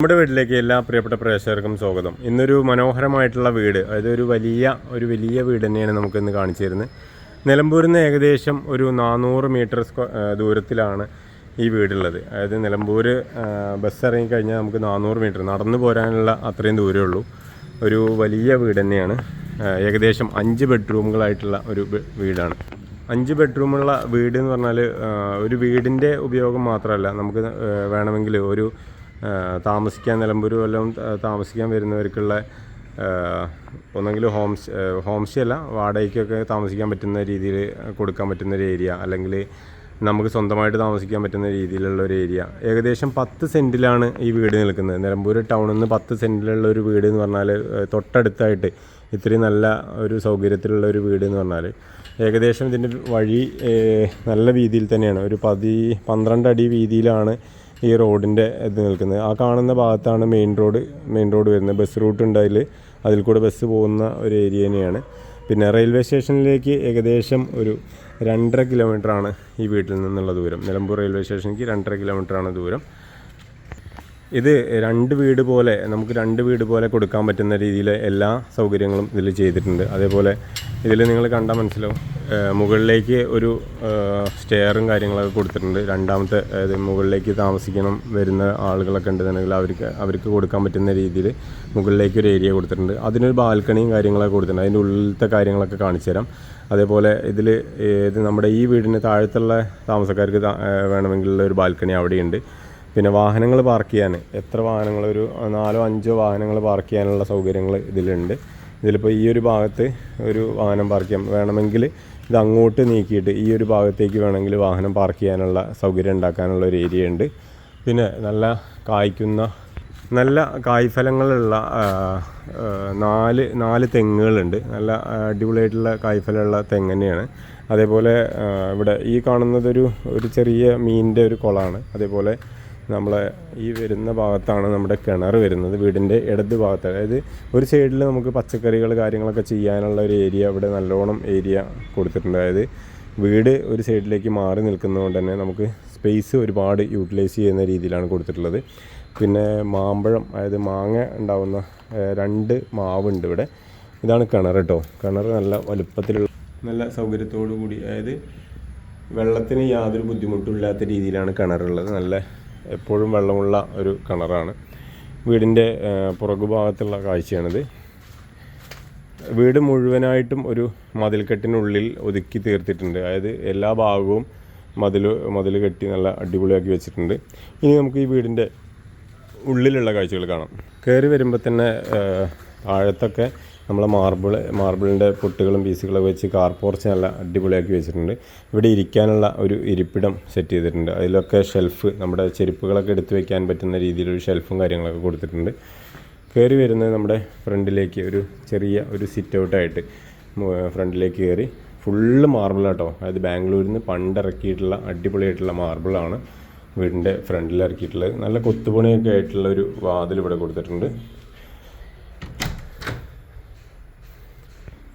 നമ്മുടെ വീട്ടിലേക്ക് എല്ലാ പ്രിയപ്പെട്ട പ്രേക്ഷകർക്കും സ്വാഗതം. ഇന്നൊരു മനോഹരമായിട്ടുള്ള വീട് അതായത് ഒരു വലിയ ഒരു വലിയ വീട് തന്നെയാണ് നമുക്ക് ഇന്ന് കാണിച്ചു തരുന്നത് നിലമ്പൂരിൽ നിന്ന് ഏകദേശം ഒരു നാനൂറ് മീറ്റർ സ്ക്വ ദൂരത്തിലാണ് ഈ വീടുള്ളത്. അതായത് നിലമ്പൂർ ബസ് ഇറങ്ങിക്കഴിഞ്ഞാൽ നമുക്ക് നാനൂറ് മീറ്റർ നടന്നു പോരാനുള്ള അത്രയും ദൂരമേ ഉള്ളൂ. ഒരു വലിയ വീട് തന്നെയാണ്. ഏകദേശം അഞ്ച് ബെഡ്റൂമുകളായിട്ടുള്ള ഒരു വീടാണ്. അഞ്ച് ബെഡ്റൂമുള്ള വീട് എന്ന് പറഞ്ഞാൽ ഒരു വീടിന്റെ ഉപയോഗം മാത്രമല്ല നമുക്ക് വേണമെങ്കിൽ ഒരു താമസിക്കാൻ നിലമ്പൂർ വല്ലതും താമസിക്കാൻ വരുന്നവർക്കുള്ള ഒന്നെങ്കിൽ ഹോം ഹോം സ്റ്റേ അല്ല വാടകയ്ക്കൊക്കെ താമസിക്കാൻ പറ്റുന്ന രീതിയിൽ കൊടുക്കാൻ പറ്റുന്ന ഒരു ഏരിയ അല്ലെങ്കിൽ നമുക്ക് സ്വന്തമായിട്ട് താമസിക്കാൻ പറ്റുന്ന രീതിയിലുള്ള ഒരു ഏരിയ. ഏകദേശം പത്ത് സെന്റിലാണ് ഈ വീട് നിൽക്കുന്നത്. നിലമ്പൂർ ടൗണിൽ നിന്ന് പത്ത് സെന്റിലുള്ള ഒരു വീട് എന്ന് പറഞ്ഞാൽ തൊട്ടടുത്തായിട്ട് ഇത്രയും നല്ല ഒരു സൗകര്യത്തിലുള്ള ഒരു വീട് എന്ന് പറഞ്ഞാൽ ഏകദേശം ഇതിന്റെ വഴി നല്ല വീതിയിൽ തന്നെയാണ്. ഒരു പതി പന്ത്രണ്ട് അടി വീതിയിലാണ് ഈ റോഡിന്റെ ഇത് നിൽക്കുന്നത്. ആ കാണുന്ന ഭാഗത്താണ് മെയിൻ റോഡ് മെയിൻ റോഡ് വരുന്നത്. ബസ് റൂട്ട് ഉണ്ട് അതിൽ അതിൽ കൂടെ ബസ് പോകുന്ന ഒരു ഏരിയ തന്നെയാണ്. പിന്നെ റെയിൽവേ സ്റ്റേഷനിലേക്ക് ഏകദേശം ഒരു രണ്ടര കിലോമീറ്ററാണ് ഈ വീട്ടിൽ നിന്നുള്ള ദൂരം. നിലമ്പൂർ റെയിൽവേ സ്റ്റേഷനിലേക്ക് രണ്ടര കിലോമീറ്ററാണ് ദൂരം. ഇത് രണ്ട് വീട് പോലെ നമുക്ക് രണ്ട് വീട് പോലെ കൊടുക്കാൻ പറ്റുന്ന രീതിയിൽ എല്ലാ സൗകര്യങ്ങളും ഇതിൽ ചെയ്തിട്ടുണ്ട്. അതേപോലെ ഇതിൽ നിങ്ങൾ കണ്ടാൽ മനസ്സിലാവും മുകളിലേക്ക് ഒരു സ്റ്റെയറും കാര്യങ്ങളൊക്കെ കൊടുത്തിട്ടുണ്ട്. രണ്ടാമത്തെ അതായത് മുകളിലേക്ക് താമസിക്കണം വരുന്ന ആളുകളൊക്കെ ഉണ്ടെന്നുണ്ടെങ്കിൽ അവർക്ക് അവർക്ക് കൊടുക്കാൻ പറ്റുന്ന രീതിയിൽ മുകളിലേക്ക് ഒരു ഏരിയ കൊടുത്തിട്ടുണ്ട്. അതിനൊരു ബാൽക്കണിയും കാര്യങ്ങളൊക്കെ കൊടുത്തിട്ടുണ്ട്. അതിന്റെ ഉള്ളിലത്തെ കാര്യങ്ങളൊക്കെ കാണിച്ചു തരാം. അതേപോലെ ഇതിൽ ഇത് നമ്മുടെ ഈ വീടിന് താഴത്തുള്ള താമസക്കാർക്ക് വേണമെങ്കിലുള്ള ഒരു ബാൽക്കണി അവിടെയുണ്ട്. പിന്നെ വാഹനങ്ങൾ പാർക്ക് ചെയ്യാൻ. എത്ര വാഹനങ്ങൾ? ഒരു നാലോ അഞ്ചോ വാഹനങ്ങൾ പാർക്ക് ചെയ്യാനുള്ള സൗകര്യങ്ങൾ ഇതിലുണ്ട്. ഇതിലിപ്പോൾ ഈ ഒരു ഭാഗത്ത് ഒരു വാഹനം പാർക്ക് ചെയ്യാം. വേണമെങ്കിൽ ഇത് അങ്ങോട്ട് നീക്കിയിട്ട് ഈ ഒരു ഭാഗത്തേക്ക് വേണമെങ്കിൽ വാഹനം പാർക്ക് ചെയ്യാനുള്ള സൗകര്യം ഉണ്ടാക്കാനുള്ള ഒരു ഏരിയ ഉണ്ട്. പിന്നെ നല്ല കായ്ക്കുന്ന നല്ല കായ്ഫലങ്ങളുള്ള നാല് നാല് തെങ്ങുകളുണ്ട്. നല്ല അടിപൊളിയായിട്ടുള്ള കായ്ഫലമുള്ള തെങ്ങ് തന്നെയാണ്. അതേപോലെ ഇവിടെ ഈ കാണുന്നതൊരു ഒരു ചെറിയ മീനിന്റെ ഒരു കുളമാണ്. അതേപോലെ നമ്മളെ ഈ വരുന്ന ഭാഗത്താണ് നമ്മുടെ കിണർ വരുന്നത്. വീടിന്റെ ഇടത് ഭാഗത്ത്. അതായത് ഒരു സൈഡിൽ നമുക്ക് പച്ചക്കറികൾ കാര്യങ്ങളൊക്കെ ചെയ്യാനുള്ള ഒരു ഏരിയ ഇവിടെ നല്ലോണം ഏരിയ കൊടുത്തിട്ടുണ്ട്. അതായത് വീട് ഒരു സൈഡിലേക്ക് മാറി നിൽക്കുന്നതുകൊണ്ട് തന്നെ നമുക്ക് സ്പേസ് ഒരുപാട് യൂട്ടിലൈസ് ചെയ്യുന്ന രീതിയിലാണ് കൊടുത്തിട്ടുള്ളത്. പിന്നെ മാമ്പഴം അതായത് മാങ്ങ ഉണ്ടാവുന്ന രണ്ട് മാവുണ്ട് ഇവിടെ. ഇതാണ് കിണർ കേട്ടോ. കിണർ നല്ല വലുപ്പത്തിലുള്ള നല്ല സൗകര്യത്തോടു കൂടി അതായത് വെള്ളത്തിന് യാതൊരു ബുദ്ധിമുട്ടും ഇല്ലാത്ത രീതിയിലാണ് കിണറുള്ളത്. നല്ല എപ്പോഴും വെള്ളമുള്ള ഒരു കിണറാണ്. വീടിന്റെ പുറകുഭാഗത്തുള്ള കാഴ്ചയാണിത്. വീട് മുഴുവനായിട്ടും ഒരു മതിൽക്കെട്ടിനുള്ളിൽ ഒതുക്കി തീർത്തിട്ടുണ്ട്. അതായത് എല്ലാ ഭാഗവും മതിൽ മതിൽ കെട്ടി നല്ല അടിപൊളിയാക്കി വെച്ചിട്ടുണ്ട്. ഇനി നമുക്ക് ഈ വീടിന്റെ ഉള്ളിലുള്ള കാഴ്ചകൾ കാണാം. കയറി വരുമ്പോൾ തന്നെ താഴത്തൊക്കെ നമ്മളെ മാർബിൾ മാർബിളിന്റെ പൊട്ടുകളും പീസുകളൊക്കെ വെച്ച് കാർ പോർച്ച് നല്ല അടിപൊളിയാക്കി വെച്ചിട്ടുണ്ട്. ഇവിടെ ഇരിക്കാനുള്ള ഒരു ഇരിപ്പിടം സെറ്റ് ചെയ്തിട്ടുണ്ട്. അതിലൊക്കെ ഷെൽഫ് നമ്മുടെ ചെരുപ്പുകളൊക്കെ എടുത്തു വെക്കാൻ പറ്റുന്ന രീതിയിലൊരു ഷെൽഫും കാര്യങ്ങളൊക്കെ കൊടുത്തിട്ടുണ്ട്. കയറി വരുന്നത് നമ്മുടെ ഫ്രണ്ടിലേക്ക് ഒരു ചെറിയ ഒരു സിറ്റ് ഔട്ടായിട്ട് ഫ്രണ്ടിലേക്ക് കയറി ഫുള്ള് മാർബിളാട്ടോ അതായത് ബാംഗ്ലൂരിൽ നിന്ന് പണ്ട് ഇറക്കിയിട്ടുള്ള അടിപൊളിയായിട്ടുള്ള മാർബിളാണ് വീടിന്റെ ഫ്രണ്ടിൽ ഇറക്കിയിട്ടുള്ളത് നല്ല കൊത്തുപണിയൊക്കെ ആയിട്ടുള്ള ഒരു വാതിൽ ഇവിടെ കൊടുത്തിട്ടുണ്ട്.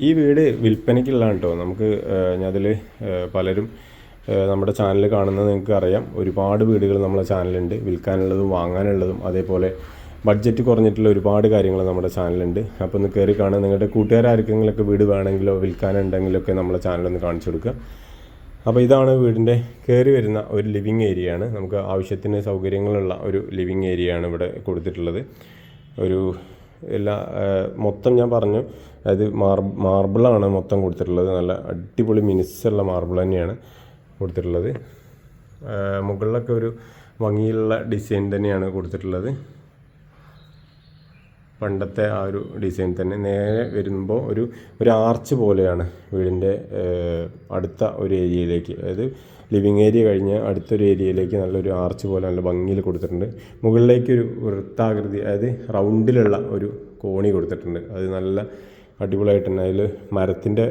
ഈ വീട് വിൽപ്പനയ്ക്കുള്ളതാണ് കേട്ടോ നമുക്ക് അതിൽ പലരും നമ്മുടെ ചാനൽ കാണുന്നത് നിങ്ങൾക്ക് അറിയാം. ഒരുപാട് വീടുകൾ നമ്മുടെ ചാനലുണ്ട് വിൽക്കാനുള്ളതും വാങ്ങാനുള്ളതും അതേപോലെ ബഡ്ജറ്റ് കുറഞ്ഞിട്ടുള്ള ഒരുപാട് കാര്യങ്ങൾ നമ്മുടെ ചാനലുണ്ട് അപ്പോൾ ഒന്ന് കയറി കാണുക. നിങ്ങളുടെ കൂട്ടുകാരാർക്കെങ്കിലൊക്കെ വീട് വേണമെങ്കിലോ വിൽക്കാനുണ്ടെങ്കിലൊക്കെ നമ്മളെ ചാനലൊന്ന് കാണിച്ചു കൊടുക്കുക. അപ്പോൾ ഇതാണ് വീടിന്റെ കയറി വരുന്ന ഒരു ലിവിങ് ഏരിയ ആണ് നമുക്ക് ആവശ്യത്തിന് സൗകര്യങ്ങളുള്ള ഒരു ലിവിങ് ഏരിയ ആണ് ഇവിടെ കൊടുത്തിട്ടുള്ളത്. ഒരു എല്ലാ മൊത്തം ഞാൻ പറഞ്ഞു. അതായത് മാർ മാർബിളാണ് മൊത്തം കൊടുത്തിട്ടുള്ളത്. നല്ല അടിപൊളി മിനുസുള്ള മാർബിൾ തന്നെയാണ് കൊടുത്തിട്ടുള്ളത്. മുകളിലൊക്കെ ഒരു ഭംഗിയുള്ള ഡിസൈൻ തന്നെയാണ് കൊടുത്തിട്ടുള്ളത്. പണ്ടത്തെ ആ ഒരു ഡിസൈൻ തന്നെ. നേരെ വരുമ്പോൾ ഒരു ഒരു ആർച്ച് പോലെയാണ് വീടിന്റെ അടുത്ത ഒരു ഏരിയയിലേക്ക്. അതായത് ലിവിങ് ഏരിയ കഴിഞ്ഞ് അടുത്തൊരു ഏരിയയിലേക്ക് നല്ലൊരു ആർച്ച് പോലെ നല്ല ഭംഗിയിൽ കൊടുത്തിട്ടുണ്ട്. മുകളിലേക്ക് ഒരു വൃത്താകൃതി അതായത് റൗണ്ടിലുള്ള ഒരു കോണി കൊടുത്തിട്ടുണ്ട്. അത് നല്ല അടിപൊളിയായിട്ട് തന്നെ അതിൽ മരത്തിന്റെ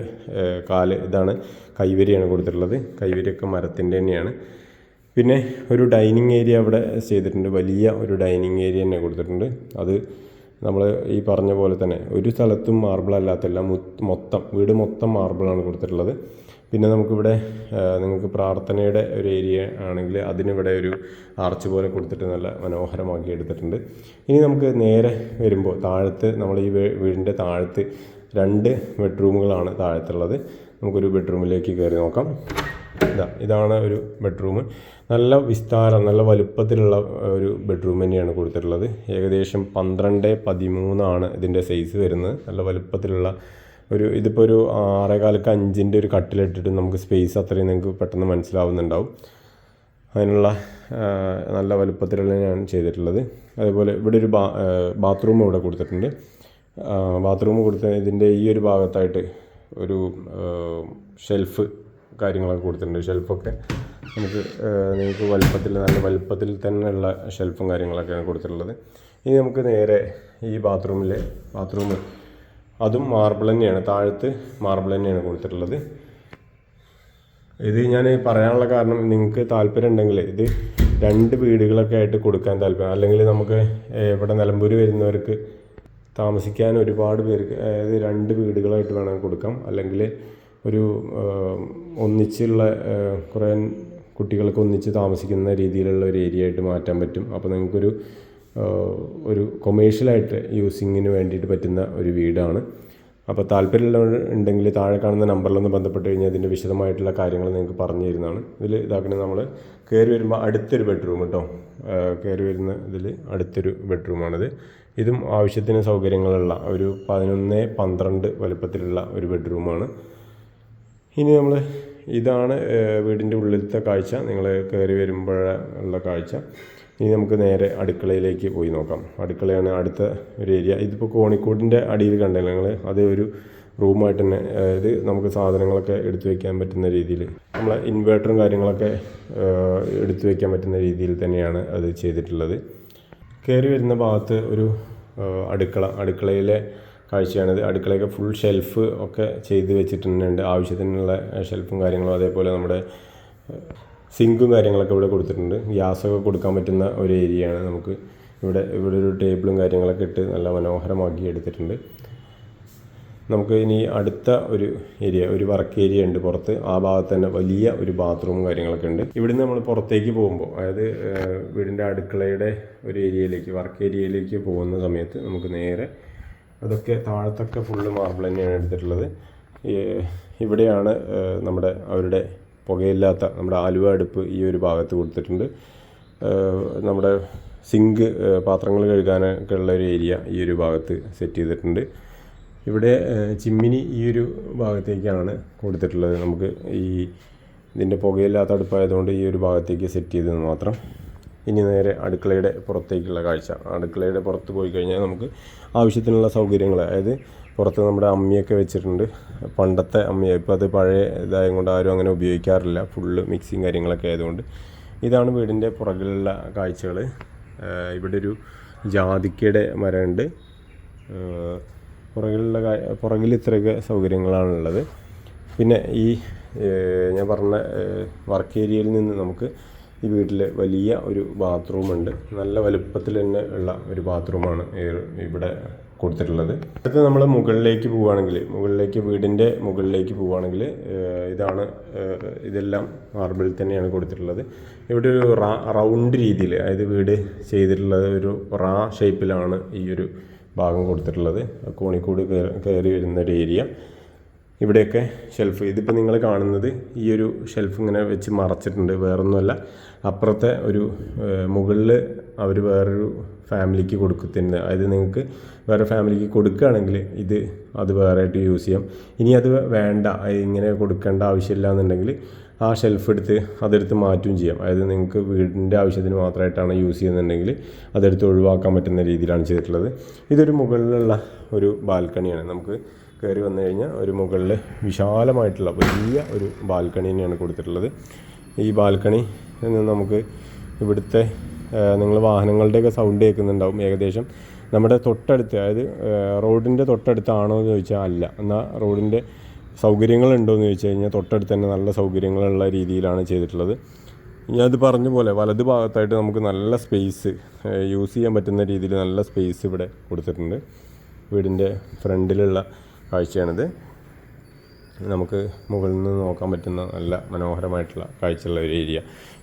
കാൽ ഇതാണ്. കൈവരിയാണ് കൊടുത്തിട്ടുള്ളത്. കൈവരിയൊക്കെ മരത്തിന്റെ തന്നെയാണ്. പിന്നെ ഒരു ഡൈനിങ് ഏരിയ അവിടെ ചെയ്തിട്ടുണ്ട്. വലിയ ഒരു ഡൈനിങ് ഏരിയ തന്നെ കൊടുത്തിട്ടുണ്ട്. അത് നമ്മൾ ഈ പറഞ്ഞ പോലെ തന്നെ ഒരു സ്ഥലത്തും മാർബിൾ അല്ലാത്തല്ല. മൊത്തം വീട് മൊത്തം മാർബിളാണ് കൊടുത്തിട്ടുള്ളത്. പിന്നെ നമുക്കിവിടെ നിങ്ങൾക്ക് പ്രാർത്ഥനയുടെ ഒരു ഏരിയ ആണെങ്കിൽ അതിനിവിടെ ഒരു ആർച്ച് പോലെ കൊടുത്തിട്ട് നല്ല മനോഹരമാക്കി എടുത്തിട്ടുണ്ട്. ഇനി നമുക്ക് നേരെ വരുമ്പോൾ താഴത്ത് നമ്മൾ ഈ വീടിന്റെ താഴത്ത് രണ്ട് ബെഡ്റൂമുകളാണ് താഴത്തുള്ളത്. നമുക്കൊരു ബെഡ്റൂമിലേക്ക് കയറി നോക്കാം. ഇതാ ഇതാണ് ഒരു ബെഡ്റൂം. നല്ല വിസ്താരം നല്ല വലുപ്പത്തിലുള്ള ഒരു ബെഡ്റൂം തന്നെയാണ് കൊടുത്തിട്ടുള്ളത്. ഏകദേശം പന്ത്രണ്ട് പതിമൂന്നാണ് ഇതിന്റെ സൈസ് വരുന്നത്. നല്ല വലുപ്പത്തിലുള്ള ഒരു ഇതിപ്പോൾ ഒരു ആറേകാലക്ക് അഞ്ചിന്റെ ഒരു കട്ടിലിട്ടിട്ട് നമുക്ക് സ്പേസ് അത്രയും നിങ്ങൾക്ക് പെട്ടെന്ന് മനസ്സിലാവുന്നുണ്ടാവും. അതിനുള്ള നല്ല വലുപ്പത്തിലുള്ള ഞാൻ ചെയ്തിട്ടുള്ളത്. അതേപോലെ ഇവിടെ ഒരു ബാത്റൂം ഇവിടെ കൊടുത്തിട്ടുണ്ട്. ബാത്റൂം കൊടുത്ത ഇതിന്റെ ഈ ഒരു ഭാഗത്തായിട്ട് ഒരു ഷെൽഫ് കാര്യങ്ങളൊക്കെ കൊടുത്തിട്ടുണ്ട്. ഷെൽഫൊക്കെ നമുക്ക് നിങ്ങൾക്ക് വലുപ്പത്തിൽ നല്ല വലുപ്പത്തിൽ തന്നെയുള്ള ഷെൽഫും കാര്യങ്ങളൊക്കെയാണ് കൊടുത്തിട്ടുള്ളത്. ഇനി നമുക്ക് നേരെ ഈ ബാത്റൂമിലെ ബാത്റൂം അതും മാർബിൾ തന്നെയാണ്. താഴത്ത് മാർബിൾ തന്നെയാണ് കൊടുത്തിട്ടുള്ളത്. ഇത് ഞാൻ പറയാനുള്ള കാരണം നിങ്ങൾക്ക് താല്പര്യം ഉണ്ടെങ്കിൽ ഇത് രണ്ട് വീടുകളൊക്കെ ആയിട്ട് കൊടുക്കാൻ താല്പര്യം അല്ലെങ്കിൽ നമുക്ക് ഇവിടെ നിലമ്പൂർ വരുന്നവർക്ക് താമസിക്കാൻ ഒരുപാട് പേർക്ക് അതായത് രണ്ട് വീടുകളായിട്ട് വേണമെങ്കിൽ കൊടുക്കാം. അല്ലെങ്കിൽ ഒരു ഒന്നിച്ചുള്ള കുറേ കുട്ടികൾക്ക് ഒന്നിച്ച് താമസിക്കുന്ന രീതിയിലുള്ള ഒരു ഏരിയ ആയിട്ട് മാറ്റാൻ പറ്റും. അപ്പോൾ നിങ്ങൾക്കൊരു ഒരു കൊമേഴ്ഷ്യലായിട്ട് യൂസിങ്ങിന് വേണ്ടിയിട്ട് പറ്റുന്ന ഒരു വീടാണ്. അപ്പോൾ താല്പര്യമുള്ളവർ ഉണ്ടെങ്കിൽ താഴെ കാണുന്ന നമ്പറിലൊന്ന് ബന്ധപ്പെട്ട് കഴിഞ്ഞാൽ അതിന്റെ വിശദമായിട്ടുള്ള കാര്യങ്ങൾ നിങ്ങൾക്ക് പറഞ്ഞു തരുന്നതാണ്. ഇതിൽ ഇതാക്കണേ നമ്മൾ കയറി വരുമ്പോൾ അടുത്തൊരു ബെഡ്റൂം കേട്ടോ കയറി വരുന്ന ഇതിൽ അടുത്തൊരു ബെഡ്റൂമാണിത് ഇതും ആവശ്യത്തിന് സൗകര്യങ്ങളുള്ള ഒരു പതിനൊന്ന് പന്ത്രണ്ട് വലുപ്പത്തിലുള്ള ഒരു ബെഡ്റൂമാണ്. ഇനി നമ്മൾ ഇതാണ് വീടിന്റെ ഉള്ളിലത്തെ കാഴ്ച. നിങ്ങൾ കയറി വരുമ്പോഴുള്ള കാഴ്ച. ഇനി നമുക്ക് നേരെ അടുക്കളയിലേക്ക് പോയി നോക്കാം. അടുക്കളയാണ് അടുത്ത ഒരു ഏരിയ. ഇതിപ്പോൾ കോണിക്കോടിന്റെ അടിയിൽ കണ്ടല്ലോ നിങ്ങൾ അത് ഒരു റൂമായിട്ട് തന്നെ അതായത് നമുക്ക് സാധനങ്ങളൊക്കെ എടുത്തു വയ്ക്കാൻ പറ്റുന്ന രീതിയിൽ നമ്മളെ ഇൻവേർട്ടറും കാര്യങ്ങളൊക്കെ എടുത്തു വയ്ക്കാൻ പറ്റുന്ന രീതിയിൽ തന്നെയാണ് അത് ചെയ്തിട്ടുള്ളത്. കയറി വരുന്ന ഭാഗത്ത് ഒരു അടുക്കള അടുക്കളയിലെ കാഴ്ചയാണിത്. അടുക്കളയൊക്കെ ഫുൾ ഷെൽഫ് ഒക്കെ ചെയ്ത് വെച്ചിട്ടുണ്ട്. ആവശ്യത്തിനുള്ള ഷെൽഫും കാര്യങ്ങളും അതേപോലെ നമ്മുടെ സിങ്കും കാര്യങ്ങളൊക്കെ ഇവിടെ കൊടുത്തിട്ടുണ്ട്. ഗ്യാസൊക്കെ കൊടുക്കാൻ പറ്റുന്ന ഒരു ഏരിയയാണ് നമുക്ക് ഇവിടെ ഇവിടെ ഒരു ടേബിളും കാര്യങ്ങളൊക്കെ ഇട്ട് നല്ല മനോഹരമാക്കി എടുത്തിട്ടുണ്ട്. നമുക്ക് ഇനി അടുത്ത ഒരു ഏരിയ ഒരു വർക്ക് ഏരിയ ഉണ്ട് പുറത്ത്. ആ ഭാഗത്ത് തന്നെ വലിയ ഒരു ബാത്റൂമും കാര്യങ്ങളൊക്കെ ഉണ്ട്. ഇവിടുന്ന് നമ്മൾ പുറത്തേക്ക് പോകുമ്പോൾ അതായത് വീടിന്റെ അടുക്കളയുടെ ഒരു ഏരിയയിലേക്ക് വർക്ക് ഏരിയയിലേക്ക് പോകുന്ന സമയത്ത് നമുക്ക് നേരെ അതൊക്കെ താഴത്തൊക്കെ ഫുള്ള് മാർബിൾ തന്നെയാണ് എടുത്തിട്ടുള്ളത്. ഇവിടെയാണ് നമ്മുടെ അവരുടെ പുകയില്ലാത്ത നമ്മുടെ ആലുവ അടുപ്പ് ഈ ഒരു ഭാഗത്ത് കൊടുത്തിട്ടുണ്ട്. നമ്മുടെ സിങ്ക് പാത്രങ്ങൾ കഴുകാനൊക്കെ ഉള്ള ഒരു ഏരിയ ഈ ഒരു ഭാഗത്ത് സെറ്റ് ചെയ്തിട്ടുണ്ട്. ഇവിടെ ചിമ്മിനി ഈ ഒരു ഭാഗത്തേക്കാണ് കൊടുത്തിട്ടുള്ളത്. നമുക്ക് ഈ ഇതിന്റെ പുകയില്ലാത്ത അടുപ്പായതുകൊണ്ട് ഈ ഒരു ഭാഗത്തേക്ക് സെറ്റ് ചെയ്തത് മാത്രം. ഇനി നേരെ അടുക്കളയുടെ പുറത്തേക്കുള്ള കാഴ്ച. അടുക്കളയുടെ പുറത്ത് പോയി കഴിഞ്ഞാൽ നമുക്ക് ആവശ്യത്തിനുള്ള സൗകര്യങ്ങൾ അതായത് പുറത്ത് നമ്മുടെ അമ്മിയൊക്കെ വെച്ചിട്ടുണ്ട്. പണ്ടത്തെ അമ്മിയ ഇപ്പോൾ അത് പഴയ ഇതായത് കൊണ്ട് ആരും അങ്ങനെ ഉപയോഗിക്കാറില്ല. ഫുള്ള് മിക്സിങ് കാര്യങ്ങളൊക്കെ ആയതുകൊണ്ട്. ഇതാണ് വീടിന്റെ പുറകിലുള്ള കാഴ്ചകൾ ഇവിടെ ഒരു ജാതിക്കയുടെ മരമുണ്ട്. പുറകിലുള്ള പുറകിൽ ഇത്രയൊക്കെ സൗകര്യങ്ങളാണുള്ളത്. പിന്നെ ഈ ഞാൻ പറഞ്ഞ വർക്ക് ഏരിയയിൽ നിന്ന് നമുക്ക് ഈ വീട്ടിൽ വലിയ ഒരു ബാത്റൂമുണ്ട്. നല്ല വലുപ്പത്തിൽ തന്നെ ഉള്ള ഒരു ബാത്റൂമാണ് ഇവിടെ കൊടുത്തിട്ടുള്ളത്. അടുത്ത് നമ്മൾ മുകളിലേക്ക് പോവുകയാണെങ്കിൽ മുകളിലേക്ക് വീടിന്റെ മുകളിലേക്ക് പോവുകയാണെങ്കിൽ ഇതാണ് ഇതെല്ലാം മാർബിൾ തന്നെയാണ് കൊടുത്തിട്ടുള്ളത്. ഇവിടെ ഒരു റൗണ്ട് രീതിയിൽ അതായത് വീട് ചെയ്തിട്ടുള്ളത് ഒരു റാ ഷേപ്പിലാണ് ഈ ഒരു ഭാഗം കൊടുത്തിട്ടുള്ളത്. കോണിക്കൂട് കയറി- വരുന്ന ഒരു ഏരിയ ഇവിടെയൊക്കെ ഷെൽഫ് ഇതിപ്പോൾ നിങ്ങൾ കാണുന്നത് ഈ ഒരു ഷെൽഫ് ഇങ്ങനെ വെച്ച് മറച്ചിട്ടുണ്ട്. വേറൊന്നുമല്ല. അപ്പുറത്തെ ഒരു മുകളിൽ അവർ വേറൊരു ഫാമിലിക്ക് കൊടുക്കുന്ന അതായത് നിങ്ങൾക്ക് വേറെ ഫാമിലിക്ക് കൊടുക്കുകയാണെങ്കിൽ ഇത് അത് വേറെ ആയിട്ട് യൂസ് ചെയ്യാം. ഇനി അത് വേണ്ട. ഇങ്ങനെ കൊടുക്കേണ്ട ആവശ്യമില്ല എന്നുണ്ടെങ്കിൽ ആ ഷെൽഫ് എടുത്ത് അതെടുത്ത് മാറ്റുകയും ചെയ്യാം. അതായത് നിങ്ങൾക്ക് വീടിന്റെ ആവശ്യത്തിന് മാത്രമായിട്ടാണ് യൂസ് ചെയ്യുന്നുണ്ടെങ്കിൽ അതെടുത്ത് ഒഴിവാക്കാൻ പറ്റുന്ന രീതിയിലാണ് ചെയ്തിട്ടുള്ളത്. ഇതൊരു മുകളിലുള്ള ഒരു ബാൽക്കണിയാണ്. നമുക്ക് കയറി വന്നു കഴിഞ്ഞാൽ ഒരു മുകളിൽ വിശാലമായിട്ടുള്ള വലിയ ഒരു ബാൽക്കണി തന്നെയാണ് കൊടുത്തിട്ടുള്ളത്. ഈ ബാൽക്കണി നിന്ന് നമുക്ക് ഇവിടുത്തെ നിങ്ങൾ വാഹനങ്ങളുടെയൊക്കെ സൗണ്ട് കേൾക്കുന്നുണ്ടാവും. ഏകദേശം നമ്മുടെ തൊട്ടടുത്ത് അതായത് റോഡിന്റെ തൊട്ടടുത്താണോ എന്ന് ചോദിച്ചാൽ അല്ല. എന്നാൽ റോഡിന്റെ സൗകര്യങ്ങളുണ്ടോ എന്ന് ചോദിച്ചു കഴിഞ്ഞാൽ തൊട്ടടുത്ത് തന്നെ നല്ല സൗകര്യങ്ങളുള്ള രീതിയിലാണ് ചെയ്തിട്ടുള്ളത്. ഞാൻ അത് പറഞ്ഞ പോലെ വലത് ഭാഗത്തായിട്ട് നമുക്ക് നല്ല സ്പേസ് യൂസ് ചെയ്യാൻ പറ്റുന്ന രീതിയിൽ നല്ല സ്പേസ് ഇവിടെ കൊടുത്തിട്ടുണ്ട്. വീടിന്റെ ഫ്രണ്ടിലുള്ള കാഴ്ചയാണിത്. നമുക്ക് മുകളിൽ നിന്ന് നോക്കാൻ പറ്റുന്ന നല്ല മനോഹരമായിട്ടുള്ള കാഴ്ചയുള്ള ഒരു ഏരിയ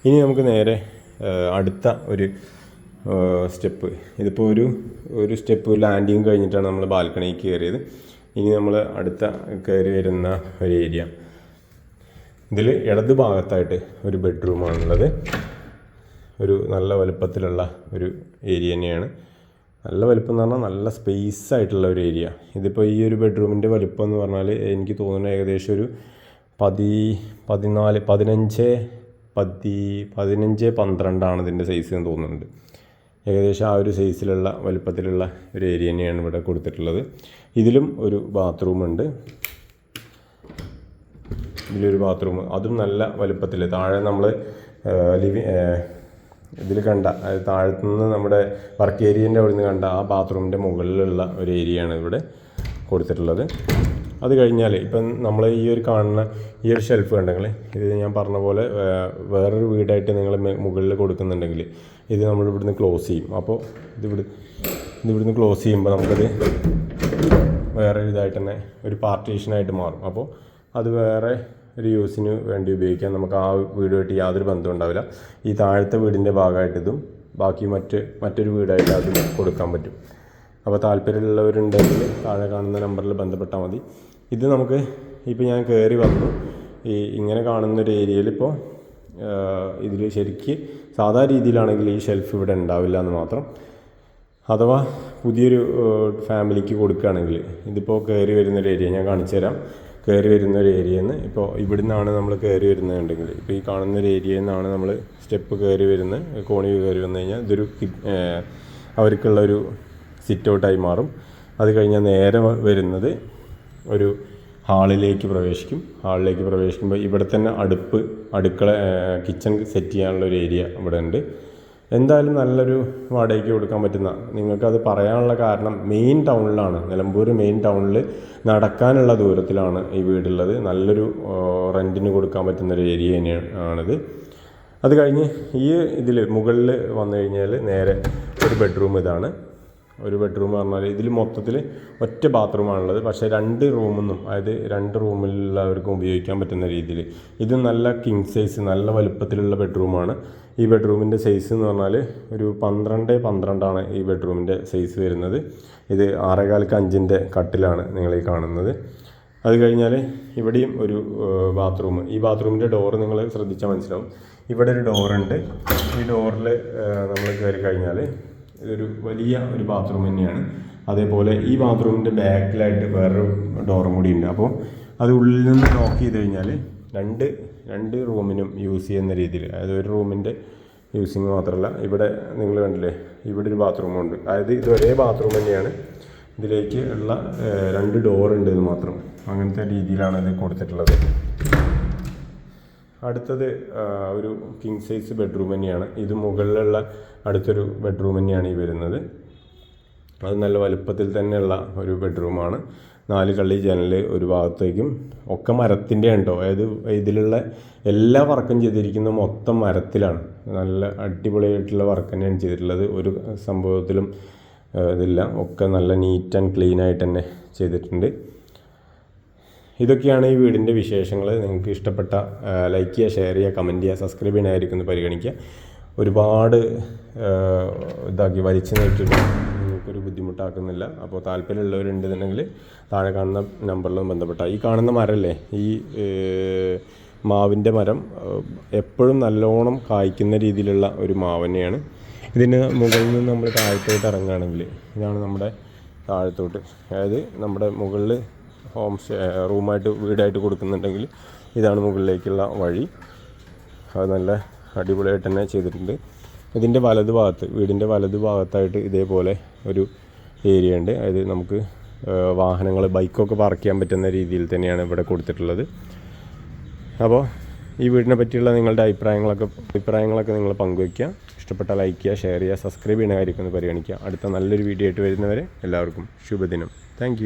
ഇനി നമുക്ക് നേരെ അടുത്ത ഒരു സ്റ്റെപ്പ്. ഇതിപ്പോൾ ഒരു ഒരു സ്റ്റെപ്പ് ലാൻഡിങ് കഴിഞ്ഞിട്ടാണ് നമ്മൾ ബാൽക്കണിക്ക് കയറിയത്. ഇനി നമ്മൾ അടുത്ത കയറി വരുന്ന ഒരു ഏരിയ ഇതിൽ ഇടത് ഭാഗത്തായിട്ട് ഒരു ബെഡ്റൂമാണുള്ളത് ഒരു നല്ല വലുപ്പത്തിലുള്ള ഒരു ഏരിയ തന്നെയാണ്. നല്ല വലുപ്പം എന്ന് പറഞ്ഞാൽ നല്ല സ്പേസ് ആയിട്ടുള്ള ഒരു ഏരിയ ഇതിപ്പോൾ ഈ ഒരു ബെഡ്റൂമിന്റെ വലുപ്പം എന്ന് പറഞ്ഞാൽ എനിക്ക് തോന്നുന്നത് ഏകദേശം ഒരു പതി പതിനാല് പതിനഞ്ച് പതി പതിനഞ്ച് പന്ത്രണ്ടാണ് ഇതിന്റെ സൈസ് എന്ന് തോന്നുന്നുണ്ട്. ഏകദേശം ആ ഒരു സൈസിലുള്ള വലുപ്പത്തിലുള്ള ഒരു ഏരിയ തന്നെയാണ് ഇവിടെ കൊടുത്തിട്ടുള്ളത്. ഇതിലും ഒരു ബാത്റൂം ഉണ്ട്. ഇതിലൊരു ബാത്റൂം അതും നല്ല വലുപ്പത്തിൽ താഴെ നമ്മൾ ലിവി ഇതിൽ കണ്ട അതായത് താഴത്തു നിന്ന് നമ്മുടെ വർക്ക് ഏരിയന്റെ അവിടെ നിന്ന് കണ്ട ആ ബാത്റൂമിന്റെ മുകളിലുള്ള ഒരു ഏരിയയാണ് ഇവിടെ കൊടുത്തിട്ടുള്ളത്. അത് കഴിഞ്ഞാൽ ഇപ്പം നമ്മൾ ഈ ഒരു കാണുന്ന ഈ ഒരു ഷെൽഫ് കണ്ടെങ്കിൽ ഇത് ഞാൻ പറഞ്ഞ പോലെ വേറൊരു വീടായിട്ട് നിങ്ങൾ മുകളിൽ കൊടുക്കുന്നുണ്ടെങ്കിൽ ഇത് നമ്മൾ ഇവിടുന്ന് ക്ലോസ് ചെയ്യും. അപ്പോൾ ഇത് ഇവിടെ ഇത് ഇവിടുന്ന് ക്ലോസ് ചെയ്യുമ്പോൾ നമുക്കത് വേറെ ഇതായിട്ട് തന്നെ ഒരു പാർട്ടീഷനായിട്ട് മാറും. അപ്പോൾ അത് വേറെ ഒരു യൂസിന് വേണ്ടി ഉപയോഗിക്കാം. നമുക്ക് ആ വീടുമായിട്ട് യാതൊരു ബന്ധവും ഉണ്ടാവില്ല. ഈ താഴത്തെ വീടിന്റെ ഭാഗമായിട്ട് ഇതും ബാക്കി മറ്റ് മറ്റൊരു വീടായിട്ട് അതും കൊടുക്കാൻ പറ്റും. അപ്പോൾ താല്പര്യമുള്ളവരുണ്ടെങ്കിൽ താഴെ കാണുന്ന നമ്പറിൽ ബന്ധപ്പെട്ടാൽ മതി. ഇത് നമുക്ക് ഇപ്പോൾ ഞാൻ കയറി വന്നു. ഈ ഇങ്ങനെ കാണുന്നൊരു ഏരിയയിൽ ഇപ്പോൾ ഇതിൽ ശരിക്ക് സാധാ രീതിയിലാണെങ്കിൽ ഈ ഷെൽഫ് ഇവിടെ ഉണ്ടാവില്ല എന്ന് മാത്രം. അഥവാ പുതിയൊരു ഫാമിലിക്ക് കൊടുക്കുകയാണെങ്കിൽ ഇതിപ്പോൾ കയറി വരുന്നൊരു ഏരിയ ഞാൻ കാണിച്ചു തരാം. കയറി വരുന്നൊരു ഏരിയയിൽ നിന്ന് ഇപ്പോൾ ഇവിടെ നിന്നാണ് നമ്മൾ കയറി വരുന്നതുണ്ടെങ്കിൽ ഇപ്പോൾ ഈ കാണുന്നൊരു ഏരിയയിൽ നിന്നാണ് നമ്മൾ സ്റ്റെപ്പ് കയറി വരുന്നത് കോണി കയറി വന്നു കഴിഞ്ഞാൽ ഇതൊരു അവർക്കുള്ളൊരു സിറ്റ് ഔട്ടായി മാറും. അത് കഴിഞ്ഞാൽ നേരെ വരുന്നത് ഒരു ഹാളിലേക്ക് പ്രവേശിക്കും. ഹാളിലേക്ക് പ്രവേശിക്കുമ്പോൾ ഇവിടെ തന്നെ അടുപ്പ് അടുക്കള കിച്ചൺ സെറ്റ് ചെയ്യാനുള്ള ഒരു ഏരിയ ഇവിടെ ഉണ്ട് എന്തായാലും നല്ലൊരു വാടകയ്ക്ക് കൊടുക്കാൻ പറ്റുന്ന നിങ്ങൾക്കത് പറയാനുള്ള കാരണം മെയിൻ ടൗണിലാണ് നിലമ്പൂർ മെയിൻ ടൗണിൽ നടക്കാനുള്ള ദൂരത്തിലാണ് ഈ വീടുള്ളത്. നല്ലൊരു റെന്റിന് കൊടുക്കാൻ പറ്റുന്ന ഒരു ഏരിയ തന്നെയാണ് ആണിത്. അത് കഴിഞ്ഞ് ഈ ഇതിൽ മുകളിൽ വന്നു കഴിഞ്ഞാൽ നേരെ ഒരു ബെഡ്റൂം ഇതാണ്. ഒരു ബെഡ്റൂം പറഞ്ഞാൽ ഇതിൽ മൊത്തത്തിൽ ഒറ്റ ബാത്റൂമാണുള്ളത് പക്ഷേ രണ്ട് റൂമൊന്നും അതായത് രണ്ട് റൂമിലുള്ളവർക്കും ഉപയോഗിക്കാൻ പറ്റുന്ന രീതിയിൽ ഇത് നല്ല കിങ് സൈസ് നല്ല വലുപ്പത്തിലുള്ള ബെഡ്റൂമാണ് ഈ ബെഡ്റൂമിന്റെ സൈസ് എന്ന് പറഞ്ഞാൽ ഒരു പന്ത്രണ്ട് പന്ത്രണ്ടാണ് ഈ ബെഡ്റൂമിന്റെ സൈസ് വരുന്നത്. ഇത് ആറേകാൽക്ക് അഞ്ചിന്റെ കട്ടിലാണ് നിങ്ങൾ ഈ കാണുന്നത്. അത് കഴിഞ്ഞാൽ ഇവിടെയും ഒരു ബാത്റൂം ഈ ബാത്റൂമിന്റെ ഡോറ് നിങ്ങൾ ശ്രദ്ധിച്ചാൽ മനസ്സിലാവും. ഇവിടെ ഒരു ഡോറുണ്ട് ഈ ഡോറിൽ നമ്മൾ കയറി കഴിഞ്ഞാൽ ഇതൊരു വലിയ ഒരു ബാത്റൂം തന്നെയാണ്. അതേപോലെ ഈ ബാത്റൂമിന്റെ ബാക്കിലായിട്ട് വേറൊരു ഡോറും കൂടി ഉണ്ട്. അപ്പോൾ അത് ഉള്ളിൽ നിന്ന് ലോക്ക് ചെയ്ത് കഴിഞ്ഞാൽ രണ്ട് രണ്ട് റൂമിനും യൂസ് ചെയ്യുന്ന രീതിയിൽ അതായത് ഒരു റൂമിന്റെ യൂസിങ് മാത്രമല്ല ഇവിടെ നിങ്ങൾ കണ്ടില്ലേ ഇവിടെ ഒരു ബാത്റൂമുണ്ട് അതായത് ഇത് ഒരേ ബാത്റൂം തന്നെയാണ്. ഇതിലേക്ക് ഉള്ള രണ്ട് ഡോർ ഉണ്ട് ഇത് മാത്രം. അങ്ങനത്തെ രീതിയിലാണ് ഇത് കൊടുത്തിട്ടുള്ളത്. അടുത്തത് ഒരു കിങ് സൈസ് ബെഡ്റൂം തന്നെയാണ്. ഇത് മുകളിലുള്ള അടുത്തൊരു ബെഡ്റൂം തന്നെയാണ് ഈ വരുന്നത്. അത് നല്ല വലുപ്പത്തിൽ തന്നെയുള്ള ഒരു ബെഡ്റൂമാണ് നാല് കള്ളി ജനൽ ഒരു ഭാഗത്തേക്കും. ഒക്കെ മരത്തിന്റെ ഉണ്ടോ? അതായത് ഇതിലുള്ള എല്ലാ വർക്കും ചെയ്തിരിക്കുന്നത് മൊത്തം മരത്തിലാണ്. നല്ല അടിപൊളിയായിട്ടുള്ള വർക്ക് തന്നെയാണ് ചെയ്തിട്ടുള്ളത്. ഒരു സംഭവത്തിലും ഇതില്ല. ഒക്കെ നല്ല നീറ്റ് ആൻഡ് ക്ലീൻ ആയിട്ട് തന്നെ ചെയ്തിട്ടുണ്ട്. ഇതൊക്കെയാണ് ഈ വീടിന്റെ വിശേഷങ്ങൾ. നിങ്ങൾക്ക് ഇഷ്ടപ്പെട്ട ലൈക്ക് ചെയ്യുക ഷെയർ ചെയ്യുക കമന്റ് ചെയ്യുക സബ്സ്ക്രൈബ് ചെയ്യണമായിരിക്കും എന്ന് പരിഗണിക്കുക. ഒരുപാട് ഇതാക്കി വലിച്ചു നീട്ടിയിട്ട് നിങ്ങൾക്കൊരു ബുദ്ധിമുട്ടാക്കുന്നില്ല. അപ്പോൾ താല്പര്യമുള്ളവരുണ്ടെന്നുണ്ടെങ്കിൽ താഴെ കാണുന്ന നമ്പറിലും ബന്ധപ്പെട്ട. ഈ കാണുന്ന മരമല്ലേ? ഈ മാവിന്റെ മരം എപ്പോഴും നല്ലോണം കായ്ക്കുന്ന രീതിയിലുള്ള ഒരു മാവ് ഇതിന് മുകളിൽ നിന്ന് നമ്മൾ താഴത്തോട്ട് ഇറങ്ങുകയാണെങ്കിൽ ഇതാണ് നമ്മുടെ താഴത്തോട്ട്. അതായത് നമ്മുടെ മുകളിൽ ഹോം സ്റ്റേ റൂമായിട്ട് വീടായിട്ട് കൊടുക്കുന്നുണ്ടെങ്കിൽ ഇതാണ് മുകളിലേക്കുള്ള വഴി. അത് നല്ല അടിപൊളിയായിട്ട് തന്നെ ചെയ്തിട്ടുണ്ട്. ഇതിന്റെ വലത് ഭാഗത്ത് വീടിന്റെ വലത് ഭാഗത്തായിട്ട് ഇതേപോലെ ഒരു ഏരിയ ഉണ്ട്. അതായത് നമുക്ക് വാഹനങ്ങൾ ബൈക്കൊക്കെ പാർക്ക് ചെയ്യാൻ പറ്റുന്ന രീതിയിൽ തന്നെയാണ് ഇവിടെ കൊടുത്തിട്ടുള്ളത്. അപ്പോൾ ഈ വീടിനെ പറ്റിയുള്ള നിങ്ങളുടെ അഭിപ്രായങ്ങളൊക്കെ അഭിപ്രായങ്ങളൊക്കെ നിങ്ങൾ പങ്കുവയ്ക്കുക. ഇഷ്ടപ്പെട്ട ലൈക്ക് ചെയ്യുക ഷെയർ ചെയ്യുക സബ്സ്ക്രൈബ് ചെയ്യുന്ന കാര്യമൊക്കെ ഒന്ന് പരിഗണിക്കുക. അടുത്ത നല്ലൊരു വീഡിയോ ആയിട്ട് വരുന്നവരെ എല്ലാവർക്കും ശുഭദിനം. താങ്ക്